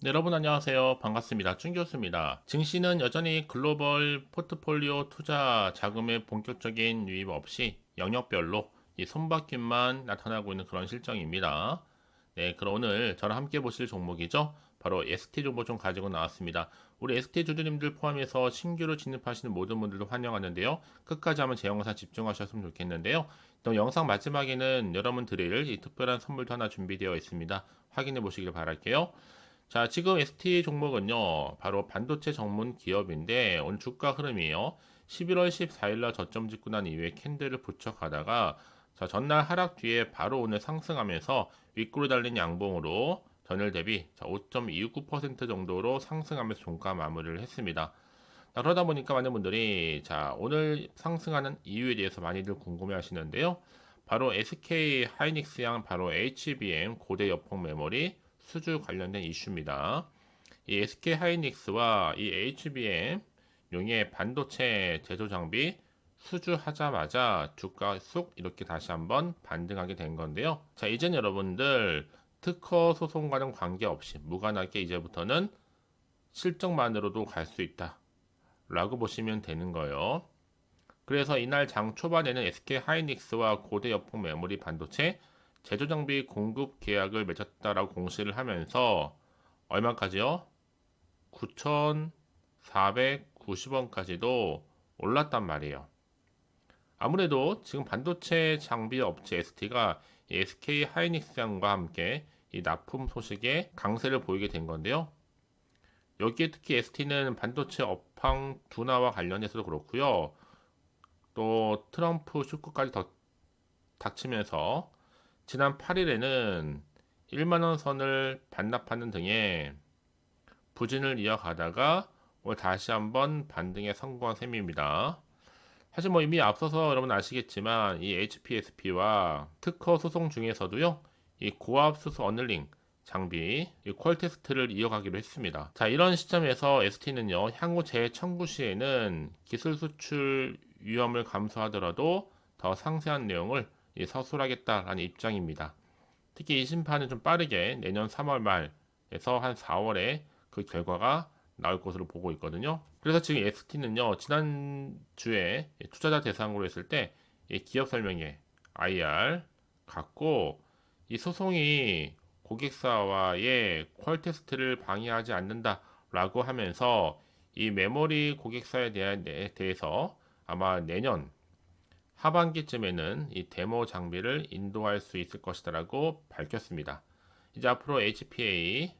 네, 여러분 안녕하세요. 반갑습니다. 준 교수입니다. 증시는 여전히 글로벌 포트폴리오 투자 자금의 본격적인 유입 없이 영역별로 이 손바뀜만 나타나고 있는 그런 실정입니다. 네, 그럼 오늘 저랑 함께 보실 종목이죠. 바로 ST 정보 좀 가지고 나왔습니다. 우리 ST 주주님들 포함해서 신규로 진입하시는 모든 분들도 환영하는데요. 끝까지 한번 제 영상 집중하셨으면 좋겠는데요. 또 영상 마지막에는 여러분 드릴 이 특별한 선물도 하나 준비되어 있습니다. 확인해 보시길 바랄게요. 자, 지금 ST 종목은요, 바로 반도체 전문 기업인데, 오늘 주가 흐름이에요. 11월 14일날 저점 찍고 난 이후에 캔들을 부착하다가, 자, 전날 하락 뒤에 바로 오늘 상승하면서 윗구로 달린 양봉으로 전일 대비 5.29% 정도로 상승하면서 종가 마무리를 했습니다. 자, 그러다 보니까 많은 분들이 자, 오늘 상승하는 이유에 대해서 많이들 궁금해 하시는데요. 바로 SK 하이닉스 양 바로 HBM 고대 여폭 메모리 수주 관련된 이슈입니다. 이 SK 하이닉스와 이 HBM 용의 반도체 제조 장비 수주하자마자 주가 쑥 이렇게 다시 한번 반등하게 된 건데요. 자, 이젠 여러분들 특허 소송과는 관계없이 무관하게 이제부터는 실적만으로도 갈 수 있다. 라고 보시면 되는 거예요. 그래서 이날 장 초반에는 SK 하이닉스와 고대 여폭 메모리 반도체 제조 장비 공급 계약을 맺었다라고 공시를 하면서 얼마까지요? 9,490원까지도 올랐단 말이에요. 아무래도 지금 반도체 장비 업체 ST가 SK 하이닉스양과 함께 이 납품 소식에 강세를 보이게 된 건데요. 여기에 특히 ST는 반도체 업황 둔화와 관련해서도 그렇고요. 또 트럼프 축구까지 더 닥치면서 지난 8일에는 1만원 선을 반납하는 등의 부진을 이어가다가 오늘 다시 한번 반등에 성공한 셈입니다. 사실 뭐 이미 앞서서 여러분 아시겠지만 이 HPSP와 특허 소송 중에서도요 이 고압 수소 어널링 장비 퀄 테스트를 이어가기로 했습니다. 자 이런 시점에서 ST는요 향후 재청구 시에는 기술 수출 위험을 감수하더라도 더 상세한 내용을 서술하겠다라는 입장입니다. 특히 이 심판은 좀 빠르게 내년 3월 말에서 한 4월에 그 결과가 나올 것으로 보고 있거든요. 그래서 지금 ST는요, 지난주에 투자자 대상으로 했을 때 기업 설명회 IR 갖고 이 소송이 고객사와의 퀄 테스트를 방해하지 않는다라고 하면서 이 메모리 고객사에 대해서 아마 내년 하반기쯤에는 이 데모 장비를 인도할 수 있을 것이다라고 밝혔습니다. 이제 앞으로 HPA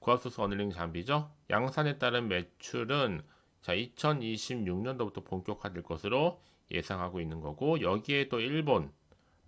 고압수소 어널링 장비죠. 양산에 따른 매출은 자 2026년도부터 본격화될 것으로 예상하고 있는 거고 여기에 또 일본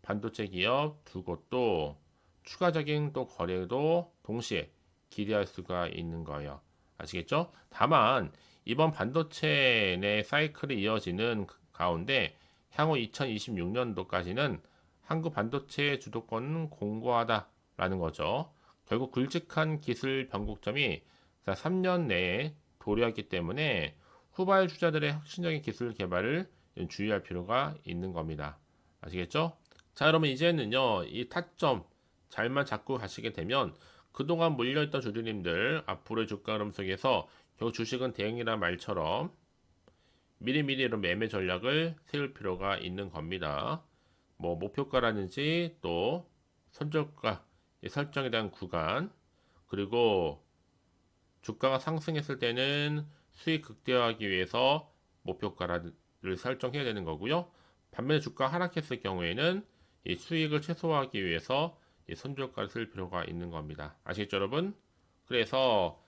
반도체 기업 두 곳도 추가적인 또 거래도 동시에 기대할 수가 있는 거예요. 아시겠죠? 다만 이번 반도체 내 사이클이 이어지는 가운데 향후 2026년도까지는 한국 반도체 주도권은 공고하다라는 거죠. 결국 굵직한 기술 변곡점이 3년 내에 도래했기 때문에 후발 주자들의 혁신적인 기술 개발을 주의할 필요가 있는 겁니다. 아시겠죠? 자, 여러분 이제는요, 이 타점 잘만 잡고 가시게 되면 그동안 물려있던 주주님들 앞으로의 주가 흐름 속에서 결국 주식은 대응이란 말처럼 미리미리 이런 매매 전략을 세울 필요가 있는 겁니다. 뭐 목표가라든지 또 선저가 설정에 대한 구간 그리고 주가가 상승했을 때는 수익 극대화하기 위해서 목표가를 설정해야 되는 거고요. 반면에 주가 하락했을 경우에는 이 수익을 최소화하기 위해서 이 손절가를 쓸 필요가 있는 겁니다. 아시겠죠, 여러분? 그래서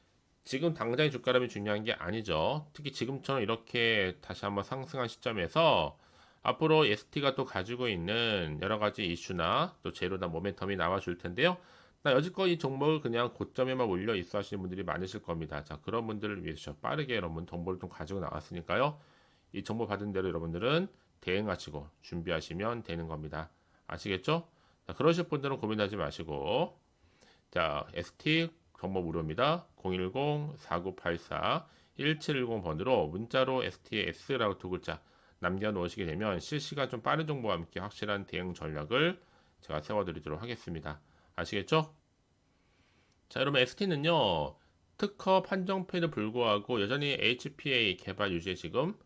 지금 당장의 주가라면 중요한 게 아니죠. 특히 지금처럼 이렇게 다시 한번 상승한 시점에서 앞으로 ST가 또 가지고 있는 여러 가지 이슈나 또 재료나 모멘텀이 나와줄 텐데요. 나 여지껏 이 종목을 그냥 고점에만 올려 있어 하시는 분들이 많으실 겁니다. 자, 그런 분들을 위해서 빠르게 여러분 정보를 좀 가지고 나왔으니까요. 이 정보 받은 대로 여러분들은 대응하시고 준비하시면 되는 겁니다. 아시겠죠? 자, 그러실 분들은 고민하지 마시고 자, ST 정보 무료입니다. 010-4984-1710번으로 문자로 STS라고 두 글자 남겨놓으시게 되면 실시간 좀 빠른 정보와 함께 확실한 대응 전략을 제가 세워드리도록 하겠습니다. 아시겠죠? 자, 여러분 ST는요. 특허 판정패에도 불구하고 여전히 HPA 개발 유지에 지금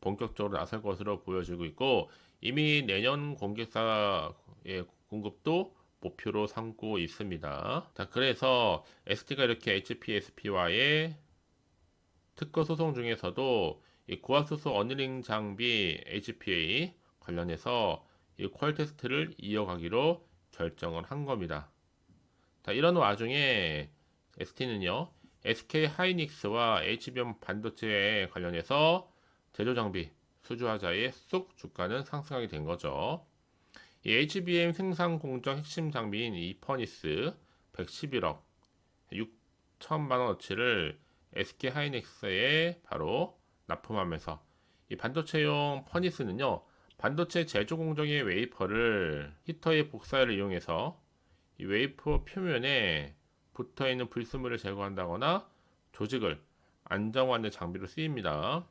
본격적으로 나설 것으로 보여지고 있고 이미 내년 공개사의 공급도 목표로 삼고 있습니다. 자, 그래서 ST가 이렇게 HPSP와의 특허 소송 중에서도 이 고압수소 어닝 장비 HPA 관련해서 이 퀄 테스트를 이어가기로 결정을 한 겁니다. 자, 이런 와중에 ST는요, SK 하이닉스와 HBM 반도체에 관련해서 제조 장비 수주하자의 쑥 주가는 상승하게 된 거죠. 이 HBM 생산 공정 핵심 장비인 이 퍼니스 111억 6천만 원어치를 SK 하이닉스에 바로 납품하면서 이 반도체용 퍼니스는요 반도체 제조 공정의 웨이퍼를 히터의 복사를 이용해서 이 웨이퍼 표면에 붙어 있는 불순물을 제거한다거나 조직을 안정화하는 장비로 쓰입니다.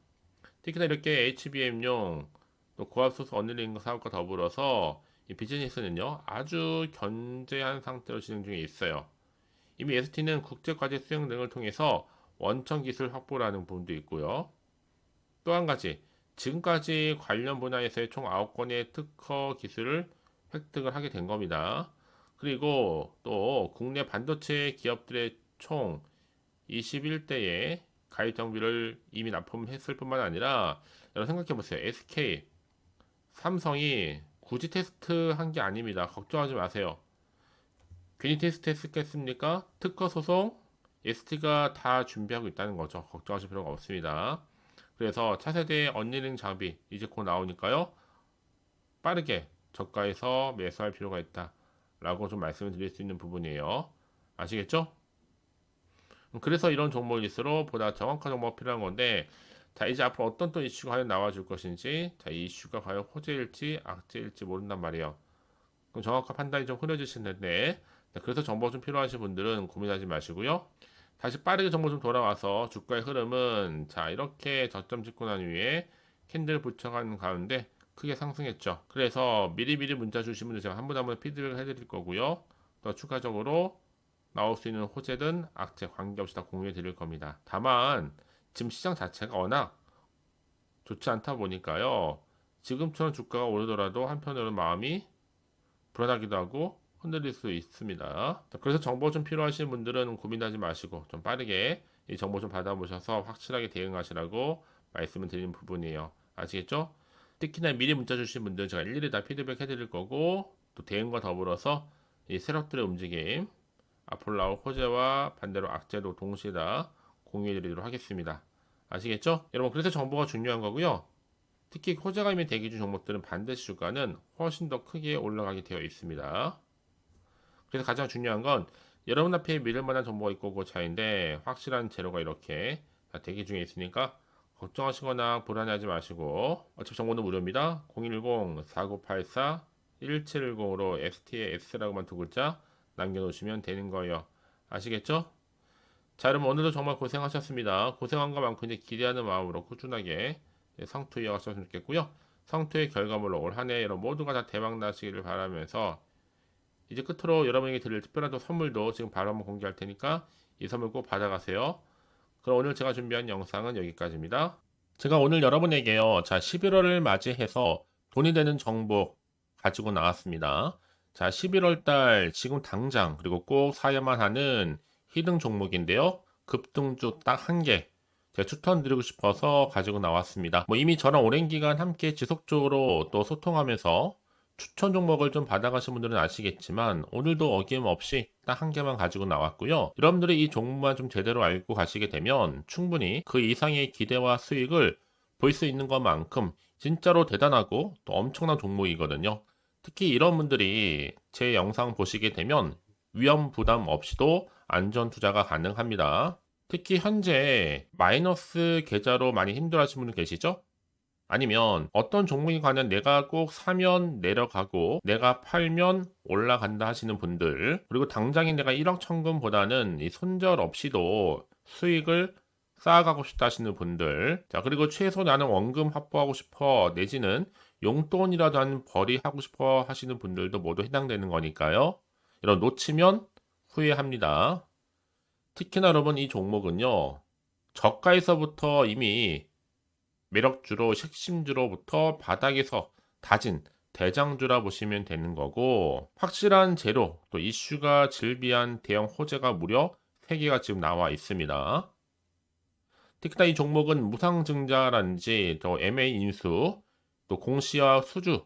특히나 이렇게 HBM용 또 고압 소스 어닝 사업과 더불어서 이 비즈니스는요 아주 견제한 상태로 진행 중에 있어요. 이미 ST는 국제과제 수행 등을 통해서 원천 기술 확보라는 부분도 있고요. 또 한 가지 지금까지 관련 분야에서의 총 9건의 특허 기술을 획득을 하게 된 겁니다. 그리고 또 국내 반도체 기업들의 총 21대의 가입 장비를 이미 납품했을 뿐만 아니라 여러분 생각해 보세요. SK, 삼성이 굳이 테스트 한 게 아닙니다. 걱정하지 마세요. 괜히 테스트 했겠습니까? 특허 소송 ST가 다 준비하고 있다는 거죠. 걱정하실 필요가 없습니다. 그래서 차세대 언니링 장비 이제 곧 나오니까요. 빠르게 저가에서 매수할 필요가 있다. 라고 좀 말씀을 드릴 수 있는 부분이에요. 아시겠죠? 그래서 이런 종목일수록 보다 정확한 정보가 필요한 건데 자 이제 앞으로 어떤 또 이슈가 과연 나와줄 것인지 자 이 이슈가 과연 호재일지 악재일지 모른단 말이에요. 그럼 정확한 판단이 좀 자, 그래서 정보 좀 필요하신 분들은 고민하지 마시고요. 다시 빠르게 정보 좀 돌아와서 주가의 흐름은 자 이렇게 저점 찍고 난 후에 캔들 붙여간 가운데 크게 상승했죠. 그래서 미리미리 문자 주신 분들 제가 한 분 한 분 피드백을 해드릴 거고요. 또 추가적으로 나올 수 있는 호재든 악재 관계없이 다 공유해 드릴 겁니다. 다만 지금 시장 자체가 워낙 좋지 않다 보니까요. 지금처럼 주가가 오르더라도 한편으로는 마음이 불안하기도 하고 흔들릴 수 있습니다. 그래서 정보 좀 필요하신 분들은 고민하지 마시고 좀 빠르게 이 정보 좀 받아보셔서 확실하게 대응하시라고 말씀을 드리는 부분이에요. 아시겠죠? 특히나 미리 문자 주신 분들 제가 일일이 다 피드백 해드릴 거고 또 대응과 더불어서 이 세력들의 움직임 나올 호재와 반대로 악재도 동시에 다 공유해 드리도록 하겠습니다. 아시겠죠? 여러분 그래서 정보가 중요한 거고요. 특히 호재가 이미 대기 중 종목들은 반드시 주가는 훨씬 더 크게 올라가게 되어 있습니다. 그래서 가장 중요한 건 여러분 앞에 믿을 만한 정보가 있고 그 차인데 확실한 재료가 이렇게 다 대기 중에 있으니까 걱정하시거나 불안해하지 마시고 어차피 정보는 무료입니다. 010-4984-1710으로 ST의 S라고만 두 글자 남겨놓으시면 되는 거예요. 아시겠죠? 자 여러분 오늘도 정말 고생하셨습니다. 고생한 것만큼 이제 기대하는 마음으로 꾸준하게 상투 이어가셨으면 좋겠고요. 상투의 결과물로 올 한해 여러분 모두가 다 대박 나시기를 바라면서 이제 끝으로 여러분에게 드릴 특별한 또 선물도 지금 바로 한번 공개할 테니까 이 선물 꼭 받아가세요. 그럼 오늘 제가 준비한 영상은 여기까지입니다. 제가 오늘 여러분에게요. 자, 11월을 맞이해서 돈이 되는 정보 가지고 나왔습니다. 자, 11월 달 지금 당장 그리고 꼭 사야만 하는 히든 종목인데요. 급등주 딱 한 개. 제가 추천드리고 싶어서 가지고 나왔습니다. 뭐 이미 저랑 오랜 기간 함께 지속적으로 또 소통하면서 추천 종목을 좀 받아가신 분들은 아시겠지만 오늘도 어김없이 딱 한 개만 가지고 나왔고요. 여러분들이 이 종목만 좀 제대로 알고 가시게 되면 충분히 그 이상의 기대와 수익을 볼 수 있는 것만큼 진짜로 대단하고 또 엄청난 종목이거든요. 특히 이런 분들이 제 영상 보시게 되면 위험 부담 없이도 안전 투자가 가능합니다. 특히 현재 마이너스 계좌로 많이 힘들어하시는 분들 계시죠? 아니면 어떤 종목에 관한 내가 꼭 사면 내려가고 내가 팔면 올라간다 하시는 분들 그리고 당장에 내가 1억 천금보다는 이 손절 없이도 수익을 쌓아가고 싶다 하시는 분들 자 그리고 최소 나는 원금 확보하고 싶어 내지는 용돈이라도 한 벌이 하고 싶어 하시는 분들도 모두 해당되는 거니까요 이런 놓치면 후회합니다 특히나 여러분 이 종목은요. 저가에서부터 이미 매력주로 핵심주로부터 바닥에서 다진 대장주라 보시면 되는 거고 확실한 재료 또 이슈가 질비한 대형 호재가 무려 3개가 지금 나와 있습니다. 특히나 이 종목은 무상증자라든지 또 MA 인수 또 공시와 수주